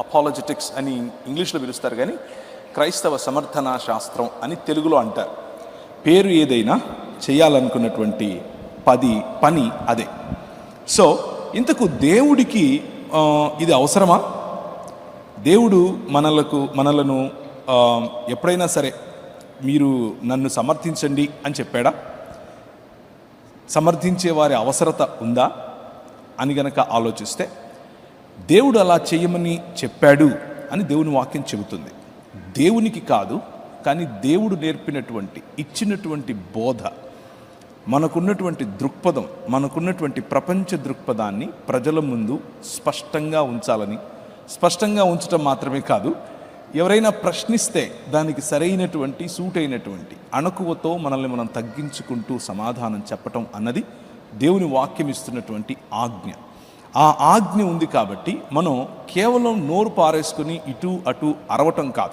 Apologetics అని ఇంగ్లీష్లో పిలుస్తారు కానీ క్రైస్తవ సమర్థనా శాస్త్రం అని తెలుగులో అంటారు. పేరు ఏదైనా చేయాలనుకున్నటువంటి పది పని అదే. సో ఇంతకు దేవుడికి ఇది అవసరమా? దేవుడు మనలకు మనలను ఎప్పుడైనా సరే మీరు నన్ను సమర్థించండి అని చెప్పాడా? సమర్థించే వారి అవసరత ఉందా? అని గనక ఆలోచిస్తే దేవుడు అలా చేయమని చెప్పాడు అని దేవుని వాక్యం చెబుతుంది. దేవునికి కాదు కానీ దేవుడు నేర్పినటువంటి ఇచ్చినటువంటి బోధ మనకున్నటువంటి దృక్పథం మనకున్నటువంటి ప్రపంచ దృక్పథాన్ని ప్రజల ముందు స్పష్టంగా ఉంచాలని స్పష్టంగా ఉంచటం మాత్రమే కాదు ఎవరైనా ప్రశ్నిస్తే దానికి సరైనటువంటి సూట్ అయినటువంటి అణకువతో మనల్ని మనం తగ్గించుకుంటూ సమాధానం చెప్పటం అన్నది దేవుని వాక్యం ఇస్తున్నటువంటి ఆజ్ఞ. ఆ ఆజ్ఞ ఉంది కాబట్టి మనం కేవలం నోరు పారేసుకుని ఇటు అటు అరవటం కాదు.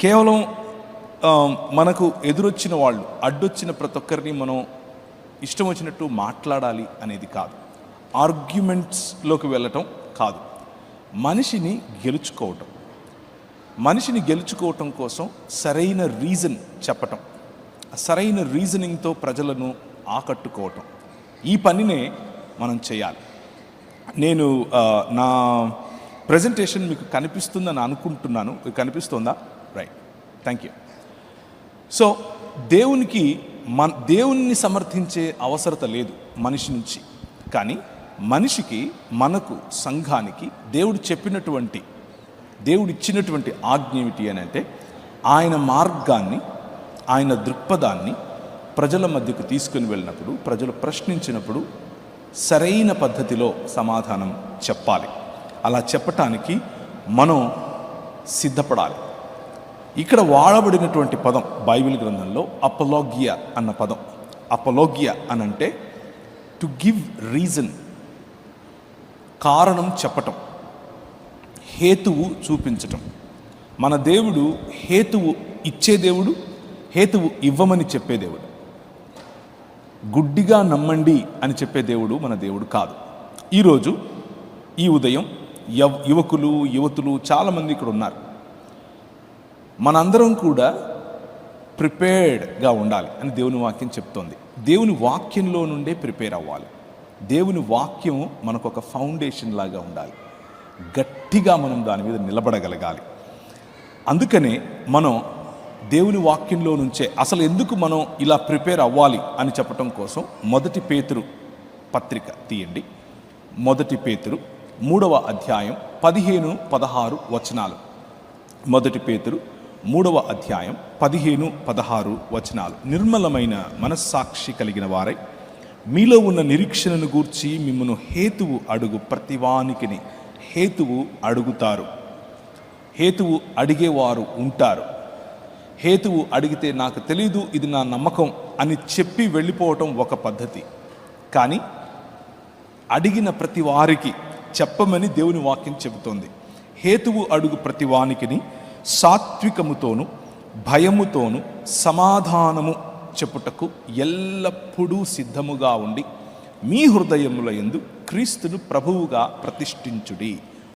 కేవలం మనకు ఎదురొచ్చిన వాళ్ళు అడ్డొచ్చిన ప్రతి ఒక్కరిని మనం ఇష్టం వచ్చినట్టు మాట్లాడాలి అనేది కాదు. ఆర్గ్యుమెంట్స్లోకి వెళ్ళటం కాదు. మనిషిని గెలుచుకోవటం. మనిషిని గెలుచుకోవటం కోసం సరైన రీజన్ చెప్పటం. సరైన రీజనింగ్తో ప్రజలను ఆకట్టుకోవటం. ఈ పనినే మనం చేయాలి. నేను నా ప్రజెంటేషన్ మీకు కనిపిస్తుందని అనుకుంటున్నాను. కనిపిస్తుందా? రైట్ థ్యాంక్ యూ సో దేవునికి మన దేవుణ్ణి సమర్థించే అవసరత లేదు మనిషి నుంచి. కానీ మనిషికి మనకు సంఘానికి దేవుడు చెప్పినటువంటి దేవుడు ఇచ్చినటువంటి ఆజ్ఞ ఏమిటి అని అంటే ఆయన మార్గాన్ని ఆయన దృక్పథాన్ని ప్రజల మధ్యకు తీసుకుని వెళ్ళినప్పుడు ప్రజలు ప్రశ్నించినప్పుడు సరైన పద్ధతిలో సమాధానం చెప్పాలి. అలా చెప్పటానికి మనం సిద్ధపడాలి. ఇక్కడ వాడబడినటువంటి పదం బైబిల్ గ్రంథంలో అపలోగియా అన్న పదం. అపలోగియా అనంటే టు గివ్ రీజన్ కారణం చెప్పటం హేతువు చూపించటం. మన దేవుడు హేతువు ఇచ్చే దేవుడు హేతువు ఇవ్వమని చెప్పే దేవుడు. గుడ్డిగా నమ్మండి అని చెప్పే దేవుడు మన దేవుడు కాదు. ఈరోజు ఈ ఉదయం యవ్ యువకులు యువతులు చాలామంది ఇక్కడ ఉన్నారు. మనందరం కూడా ప్రిపేర్డ్గా ఉండాలి అని దేవుని వాక్యం చెప్తోంది. దేవుని వాక్యంలో నుండే ప్రిపేర్ అవ్వాలి. దేవుని వాక్యం మనకు ఒక ఫౌండేషన్ లాగా ఉండాలి. గట్టిగా మనం దాని మీద నిలబడగలగాలి. అందుకనే మనం దేవుని వాక్యంలో నుంచే అసలు ఎందుకు మనం ఇలా ప్రిపేర్ అవ్వాలి అని చెప్పటం కోసం మొదటి పేతురు పత్రిక తీయండి. మొదటి పేతురు మూడవ అధ్యాయం పదిహేను పదహారు వచనాలు. మొదటి పేతురు మూడవ అధ్యాయం పదిహేను పదహారు వచనాలు. నిర్మలమైన మనస్సాక్షి కలిగిన వారై మీలో ఉన్న నిరీక్షణను గూర్చి మిమ్మను హేతువు అడుగు ప్రతివానికిని హేతువు అడుగుతారు. హేతువు అడిగేవారు ఉంటారు. హేతువు అడిగితే నాకు తెలీదు ఇది నా నమ్మకం అని చెప్పి వెళ్ళిపోవటం ఒక పద్ధతి. కానీ అడిగిన ప్రతి వారికి చెప్పమని దేవుని వాక్యం చెబుతోంది. హేతువు అడుగు ప్రతి వానికిని సాత్వికముతోను భయముతోను సమాధానము చెప్పుటకు ఎల్లప్పుడూ సిద్ధముగా ఉండి మీ హృదయముల యందు క్రీస్తును ప్రభువుగా ప్రతిష్ఠించుడి.